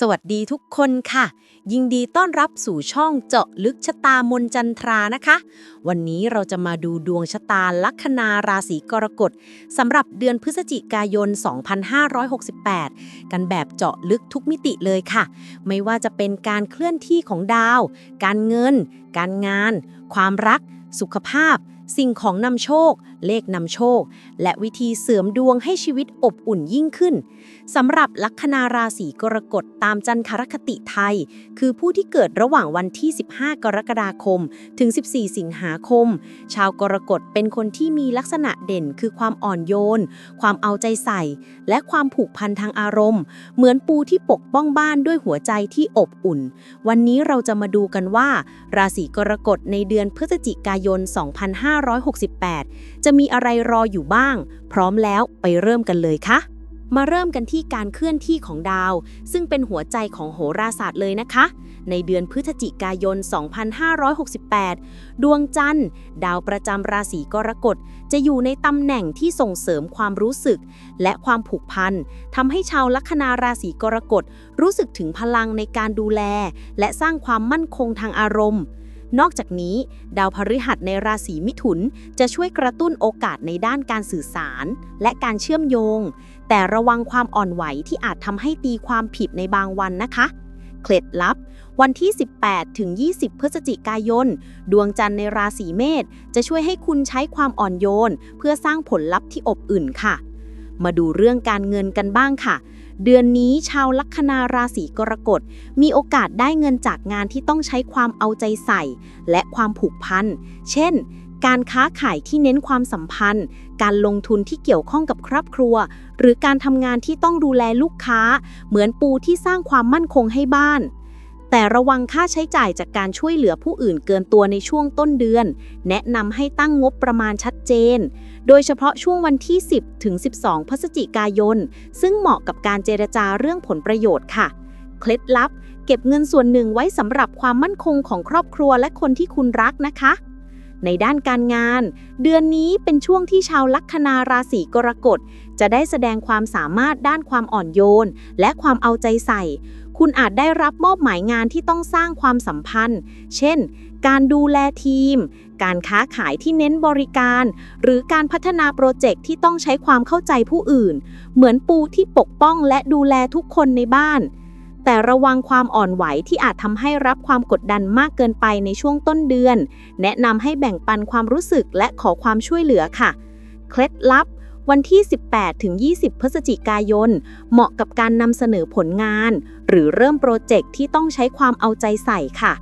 สวัสดีทุกคนค่ะ ยินดีต้อนรับสู่ช่องเจาะลึกชะตามนจันทรานะคะ วันนี้เราจะมาดูดวงชะตาลัคนาราศีกรกฎสำหรับเดือนพฤศจิกายน 2568 กันแบบเจาะลึกทุกมิติเลยค่ะ ไม่ว่าจะเป็นการเคลื่อนที่ของดาว การเงิน การงาน ความรัก สุขภาพ สิ่งของนำโชค เลขนำโชค และวิธีเสริมดวงให้ชีวิตอบอุ่นยิ่งขึ้นสำหรับลัคนาราศีกรกฎตามจันทรคติไทย คือผู้ที่เกิดระหว่างวันที่ 15 กรกฎาคม ถึง 14 สิงหาคม ชาวกรกฎเป็นคนที่มีลักษณะเด่นคือความอ่อนโยน ความเอาใจใส่ และความผูกพันทางอารมณ์ เหมือนปูที่ปกป้องบ้านด้วยหัวใจที่อบอุ่น วันนี้เราจะมาดูกันว่า ราศีกรกฎในเดือนพฤศจิกายน 2 5 2568 จะมีอะไรรออยู่บ้าง พร้อมแล้วไปเริ่มกันเลยค่ะมาเริ่มกันที่การเคลื่อนที่ของดาว ซึ่งเป็นหัวใจของโหราศาสตร์เลยนะคะ ในเดือนพฤศจิกายน 2568 ดวงจันทร์ ดาวประจำราศีกรกฎ จะอยู่ในตำแหน่งที่ส่งเสริมความรู้สึก และความผูกพันทำให้ชาวลัคนาราศีกรกฎ รู้สึกถึงพลังในการดูแล และสร้างความมั่นคงทางอารมณ์ นอกจากนี้ ดาวพฤหัสในราศีมิถุนจะช่วยกระตุ้นโอกาสในด้านการสื่อสาร และการเชื่อมโยง แต่ระวังความอ่อนไหวที่อาจทำให้ตีความผิดในบางวันนะคะเคล็ดลับ วันที่ 18 ถึง 20 พฤศจิกายน ดวงจันทร์ในราศีเมษจะช่วยให้คุณใช้ความอ่อนโยน เพื่อสร้างผลลัพธ์ที่อบอุ่นค่ะ มาดูเรื่องการเงินกันบ้างค่ะ เดือนนี้ชาวลัคนาราศีกรกฎมีโอกาสได้เงินจากงานที่ต้องใช้ความเอาใจใส่ และความผูกพัน เช่น การค้าขายที่เน้นความสัมพันธ์ การลงทุนที่เกี่ยวข้องกับครอบครัว หรือการทำงานที่ต้องดูแลลูกค้า เหมือนปูที่สร้างความมั่นคงให้บ้าน แต่ระวังค่าใช้จ่ายจากการช่วยเหลือผู้อื่นเกินตัวในช่วงต้นเดือน แนะนำให้ตั้งงบประมาณชัดเจน โดยเฉพาะช่วงวันที่ 10 ถึง 12 พฤศจิกายน ซึ่งเหมาะกับการเจรจาเรื่องผลประโยชน์ค่ะ เคล็ดลับ เก็บเงินส่วนหนึ่งไว้สำหรับความมั่นคงของครอบครัวและคนที่คุณรักนะคะในด้านการงาน เดือนนี้เป็นช่วงที่ชาวลัคนาราศีกรกฎจะได้แสดงความสามารถด้านความอ่อนโยน และความเอาใจใส่ คุณอาจได้รับมอบหมายงานที่ต้องสร้างความสัมพันธ์ เช่น การดูแลทีม การค้าขายที่เน้นบริการ หรือการพัฒนาโปรเจกต์ที่ต้องใช้ความเข้าใจผู้อื่น เหมือนปูที่ปกป้องและดูแลทุกคนในบ้าน แต่ระวังความอ่อนไหวที่อาจทำให้รับความกดดันมากเกินไปในช่วงต้นเดือน แนะนำให้แบ่งปันความรู้สึกและขอความช่วยเหลือค่ะ เคล็ดลับ วันที่ 18 ถึง 20 พฤศจิกายน เหมาะกับการนำเสนอผลงาน หรือเริ่มโปรเจกต์ที่ต้องใช้ความเอาใจใส่ค่ะ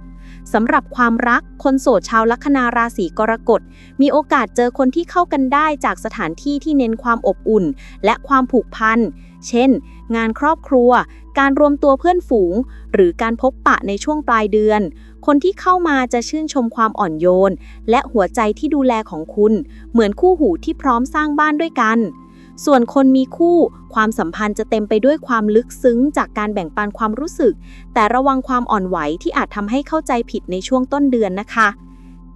สำหรับความรัก คนโสดชาวลัคนาราศีกรกฎ มีโอกาสเจอคนที่เข้ากันได้จากสถานที่ที่เน้นความอบอุ่น และความผูกพัน เช่น งานครอบครัว การรวมตัวเพื่อนฝูง หรือการพบปะในช่วงปลายเดือน คนที่เข้ามาจะชื่นชมความอ่อนโยน และหัวใจที่ดูแลของคุณ เหมือนคู่หูที่พร้อมสร้างบ้านด้วยกัน ส่วนคนมีคู่ ความสัมพันธ์จะเต็มไปด้วยความลึกซึ้งจากการแบ่งปันความรู้สึก แต่ระวังความอ่อนไหวที่อาจทำให้เข้าใจผิดในช่วงต้นเดือนนะคะ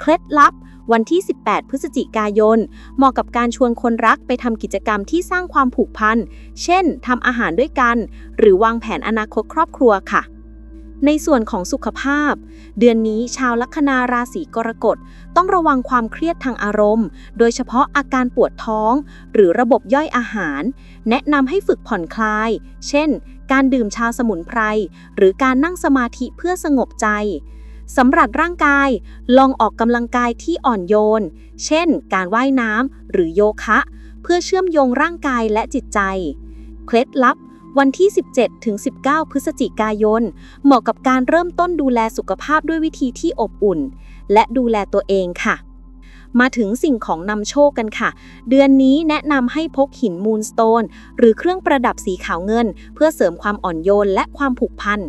เคล็ดลับ วันที่ 18 พฤศจิกายน เหมาะกับการชวนคนรักไปทำกิจกรรมที่สร้างความผูกพัน เช่นทำอาหารด้วยกัน หรือวางแผนอนาคตครอบครัวค่ะในส่วนของสุขภาพ เดือนนี้ชาวลัคนาราศีกรกฎต้องระวังความเครียดทางอารมณ์ โดยเฉพาะอาการปวดท้อง หรือระบบย่อยอาหาร แนะนำให้ฝึกผ่อนคลาย เช่น การดื่มชาสมุนไพร หรือการนั่งสมาธิเพื่อสงบใจ สำหรับร่างกาย ลองออกกำลังกายที่อ่อนโยน เช่น การว่ายน้ำหรือโยคะ เพื่อเชื่อมโยงร่างกายและจิตใจ เคล็ดลับ วันที่ 17ถึง19 พฤศจิกายน เหมาะกับการเริ่มต้นดูแลสุขภาพด้วยวิธีที่อบอุ่น และดูแลตัวเองค่ะ มาถึงสิ่งของนำโชคกันค่ะ เดือนนี้แนะนำให้พกหินมูนสโตน หรือเครื่องประดับสีขาวเงิน เพื่อเสริมความอ่อนโยนและความผูกพัน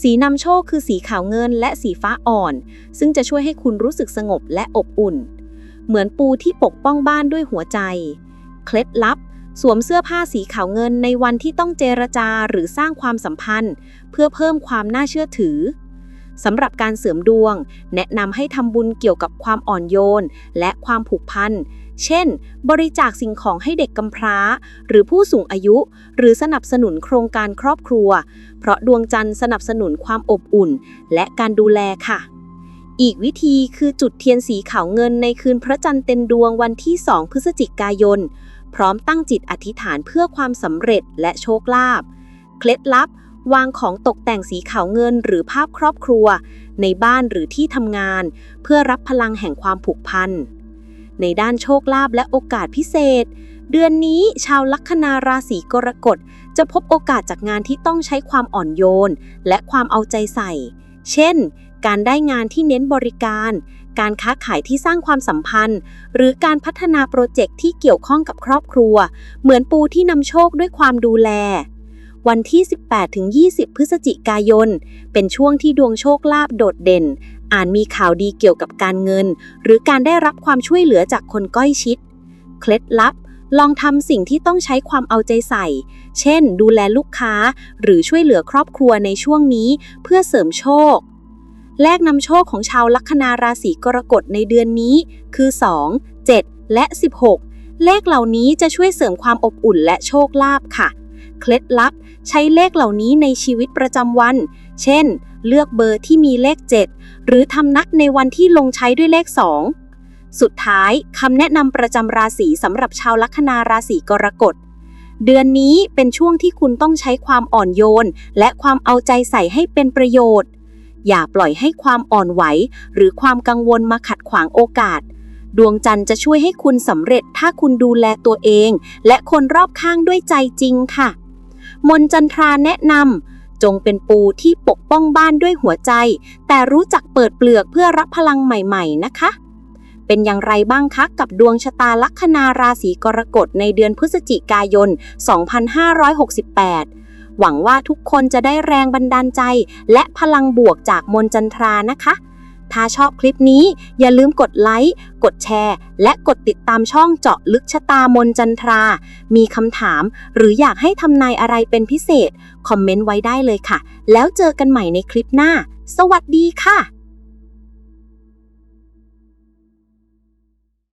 สีนำโชคคือสีขาวเงินและสีฟ้าอ่อน ซึ่งจะช่วยให้คุณรู้สึกสงบและอบอุ่น เหมือนปูที่ปกป้องบ้านด้วยหัวใจ เคล็ดลับ สวมเสื้อผ้าสีขาวเงินในวันที่ต้องเจรจาหรือสร้างความสัมพันธ์ เพื่อเพิ่มความน่าเชื่อถือ สำหรับการเสริมดวง แนะนำให้ทำบุญเกี่ยวกับความอ่อนโยน และความผูกพัน เช่น บริจาคสิ่งของให้เด็กกำพร้า หรือผู้สูงอายุ หรือสนับสนุนโครงการครอบครัว เพราะดวงจันทร์สนับสนุนความอบอุ่น และการดูแลค่ะอีกวิธีคือจุดเทียนสีขาวเงินในคืนพระจันทร์เต็มดวงวันที่ 2 พฤศจิกายน พร้อมตั้งจิตอธิษฐานเพื่อความสำเร็จและโชคลาภ เคล็ดลับ วางของตกแต่งสีขาวเงินหรือภาพครอบครัว ในบ้านหรือที่ทำงาน เพื่อรับพลังแห่งความผูกพัน ในด้านโชคลาภและโอกาสพิเศษ เดือนนี้ชาวลัคนาราศีกรกฎจะพบโอกาสจากงานที่ต้องใช้ความอ่อนโยน และความเอาใจใส่ เช่น การได้งานที่เน้นบริการ การค้าขายที่สร้างความสัมพันธ์ หรือการพัฒนาโปรเจกต์ที่เกี่ยวข้องกับครอบครัว เหมือนปูที่นำโชคด้วยความดูแล วันที่ 18-20 พฤศจิกายน เป็นช่วงที่ดวงโชคลาภโดดเด่น อาจมีข่าวดีเกี่ยวกับการเงิน หรือการได้รับความช่วยเหลือจากคนใกล้ชิด เคล็ดลับ ลองทำสิ่งที่ต้องใช้ความเอาใจใส่ เช่น ดูแลลูกค้า หรือช่วยเหลือครอบครัวในช่วงนี้เพื่อเสริมโชคแลกนำโชคของชาวลัคนาราศีกรกฎในเดือนนี้ คือ 2 7 และ 16 เลขเหล่านี้จะช่วยเสริมความอบอุ่นและโชคลาภค่ะ เคล็ดลับ ใช้เลขเหล่านี้ในชีวิตประจำวัน เช่น เลือกเบอร์ที่มีเลข 7 หรือทำนัดในวันที่ลงใช้ด้วยเลข 2 สุดท้ายคำแนะนำประจำราศีสำหรับชาวลัคนาราศีกรกฎเดือนนี้เป็นช่วงที่คุณต้องใช้ความอ่อนโยน และความเอาใจใส่ให้เป็นประโยชน์ อย่าปล่อยให้ความอ่อนไหว หรือความกังวลมาขัดขวางโอกาส ดวงจันทร์จะช่วยให้คุณสำเร็จถ้าคุณดูแลตัวเอง และคนรอบข้างด้วยใจจริงค่ะ มนจันทราแนะนำจงเป็นปูที่ปกป้องบ้านด้วยหัวใจ แต่รู้จักเปิดเปลือกเพื่อรับพลังใหม่ ๆ นะคะ เป็นอย่างไรบ้างคะกับดวงชะตาลัคนาราศีกรกฎในเดือนพฤศจิกายน 2568หวังว่าทุกคนจะได้แรงบันดาลใจ และพลังบวกจากมนจันทรานะคะ ถ้าชอบคลิปนี้อย่าลืมกดไลค์ กดแชร์ และกดติดตามช่องเจาะลึกชะตามนจันทรา มีคำถาม หรืออยากให้ทำนายอะไรเป็นพิเศษ คอมเมนต์ไว้ได้เลยค่ะ แล้วเจอกันใหม่ในคลิปหน้า สวัสดีค่ะ